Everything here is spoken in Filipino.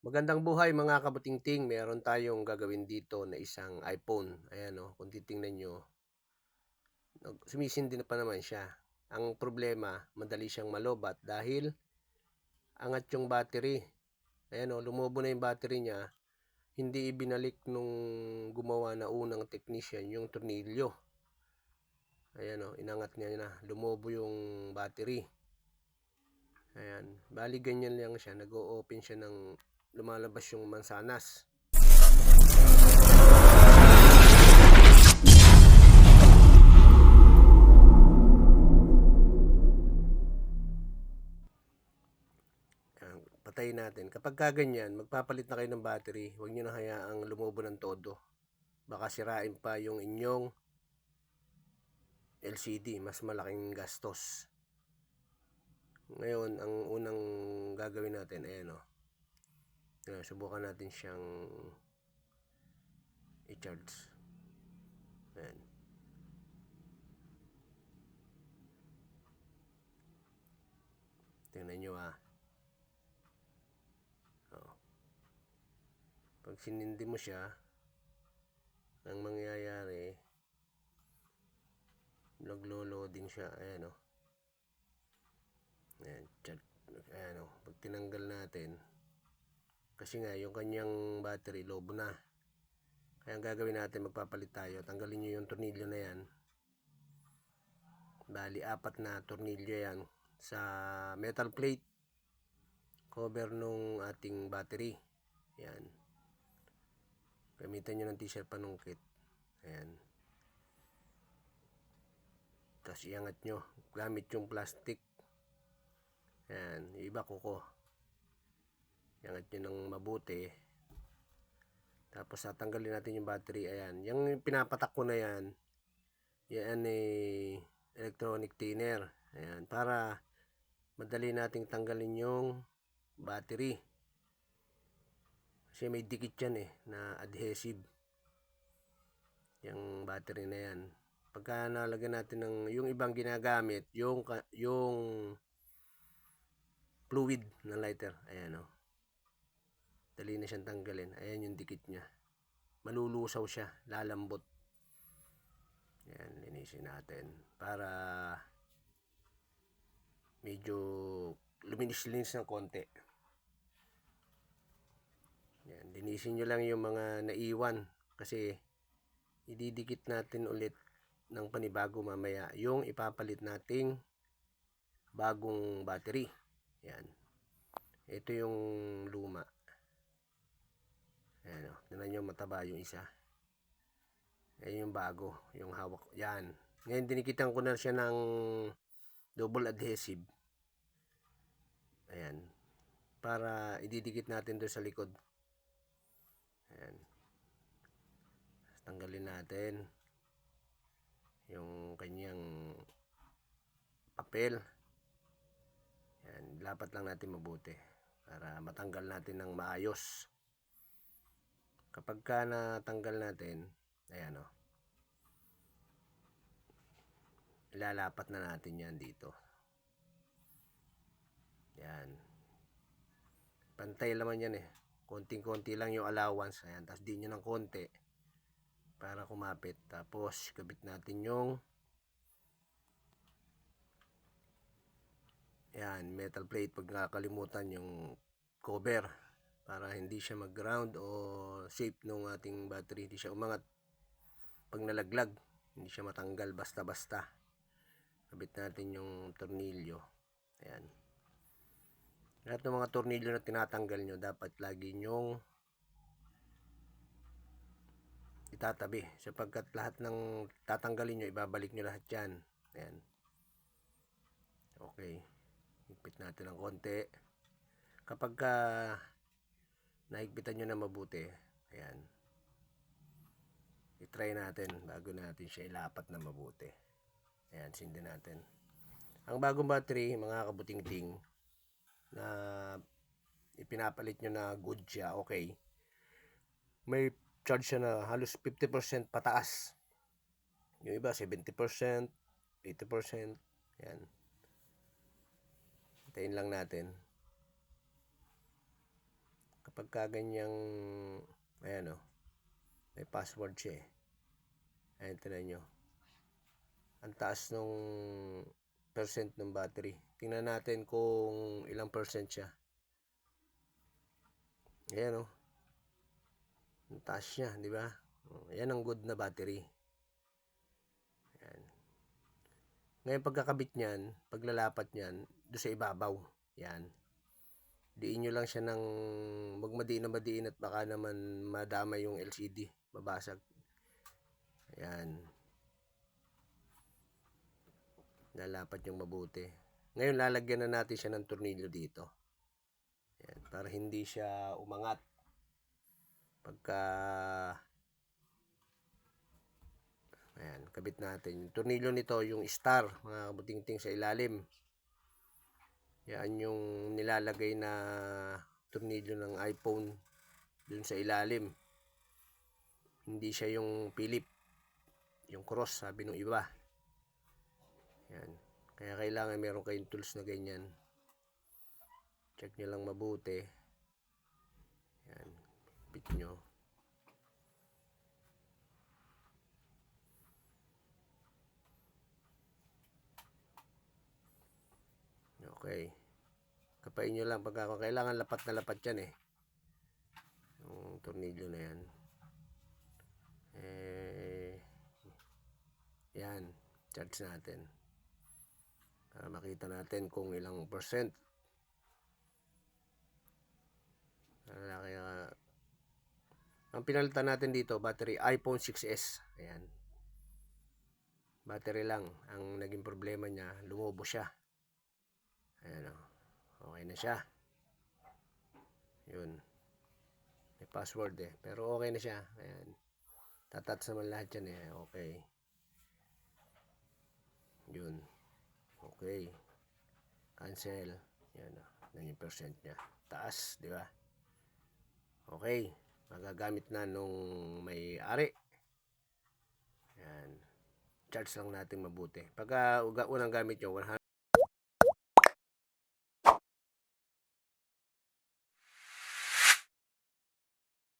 Magandang buhay mga kabutingting. Meron tayong gagawin dito na isang iPhone. Ayan o, kung titingnan nyo, sumisindi na pa naman siya. Ang problema, madali siyang malobat dahil angat yung battery. Ayan o, lumobo na yung battery niya. Hindi ibinalik nung gumawa na unang technician yung tornilyo. Ayan o, inangat niya na. Lumobo yung battery. Ayan. Bali ganyan lang siya. Nag-o-open siya ng lumalabas yung mansanas. Patayin natin. Kapag kaganyan, magpapalit na kayo ng battery. Huwag nyo na hayaang lumobo ng todo. Baka sirain pa yung inyong LCD. Mas malaking gastos. Ngayon, ang unang gagawin natin, ayan o. Ayan, subukan natin siyang i-charge. Ayan. Tingnan nyo ah. Oo. Pag sinindi mo siya, ang mangyayari, naglo-loading siya. Ayan o. Ayan, chat. Ayan o. Pag tinanggal natin, kasi nga, yung kanyang battery, lobo na. Kaya ang gagawin natin, magpapalit tayo. Tanggalin nyo yung tornilyo na yan. Bali, apat na tornilyo yan sa metal plate cover nung ating battery. Yan. Gamitan nyo ng t-shirt panungkit. Ayan. Tapos iangat nyo. Gamit yung plastic. Ayan. Yung iba kuko. Iangat nyo ng mabuti. Tapos tatanggalin natin yung battery. Ayan. Yung pinapatak ko na yan. Yan ay electronic thinner. Ayan. Para madali nating tanggalin yung battery. Kasi may dikit yan eh. Na adhesive. Yung battery na yan. Pagka nalagyan natin ng yung ibang ginagamit, yung yung fluid na lighter. Ayan o. Dali na siyang tanggalin. Ayan yung dikit niya. Malulusaw siya. Lalambot. Ayan, linisin natin. Para medyo luminis-linis ng konti. Yan, linisin nyo lang yung mga naiwan. Kasi ididikit natin ulit ng panibago mamaya yung ipapalit nating bagong battery. Yan. Ito yung luma. Ayan o. Tignan nyo mataba yung isa. Ayan yung bago. Yung hawak. Yan. Ngayon dinikitan ko na siya ng double adhesive. Ayan. Para ididikit natin doon sa likod. Ayan. Tanggalin natin yung kanyang papel. Yan, lapat lang natin mabuti para matanggal natin ng maayos. Kapag ka natanggal natin, ayan o. Ilalapat na natin yan dito. Yan. Pantay naman yan eh. Konting-konti lang yung allowance. Ayan, tapos di nyo ng konti para kumapit. Tapos, kabit natin yung yan, metal plate pag nakakalimutan yung cover para hindi siya mag-ground o shape ng ating battery. Hindi siya umangat pag nalaglag. Hindi siya matanggal basta-basta. Kabit natin yung tornilyo. Ayan. Lahat ng mga tornilyo na tinatanggal nyo, dapat lagi nyong itatabi. Sapagkat lahat ng tatanggalin nyo, ibabalik nyo lahat yan. Ayan. Okay. Higpit natin ng konti. Kapag ka nahigpitan nyo na mabuti, ayan. I-try natin bago natin siya ilapat na mabuti. Ayan, sindi natin. Ang bagong battery, mga kabuting-ting, na ipinapalit nyo na good siya, okay. May charge siya na halos 50% pataas. Yung iba 70%, 80%. Yan. Hintayin lang natin. Kapagka ganyang ayan oh, may password siya eh. Ayan, tingnan nyo. Ang taas nung percent ng battery. Tingnan natin kung ilang percent siya. Ayan oh. Ang taas niya, di ba? Oh, Yan ang good na battery. Ayan. Ngayon pagkakabit niyan, paglalapat niyan, doon sa ibabaw. Yan. Diin nyo lang siya ng magmadiin na madiin at baka naman madama yung LCD. Babasag. Ayan. Lalapat yung mabuti. Ngayon lalagyan na natin siya ng tornilyo dito. Ayan, para hindi siya umangat. Pagka Ayan, kabit natin. Yung tornilyo nito, yung star, mga kabutingting sa ilalim. Yan yung nilalagay na tornilyo ng iPhone dun sa ilalim. Hindi siya yung Philip. Yung cross, sabi ng iba. Yan. Kaya kailangan meron kayong tools na ganyan. Check nyo lang mabuti. Yan. Bit nyo. Okay. Kapain nyo lang pagka kailangan lapat na lapat yan eh. Yung tornilyo na yan. Eh, yan. Charge natin. Para makita natin kung ilang percent. Kaya, kaya ang pinalitan natin dito, battery iPhone 6s. Ayan. Battery lang. Ang naging problema niya, lumobo siya. Ayan o. Okay na siya. Yun. May password eh. Pero okay na siya. Ayan. Tatats naman lahat yan eh. Okay. Yun. Okay. Cancel. Yan o. Yan yung percent niya. Taas, di ba? Okay. Magagamit na nung may-ari. Yan. Charge lang natin mabuti. Pagka unang gamit nyo, 100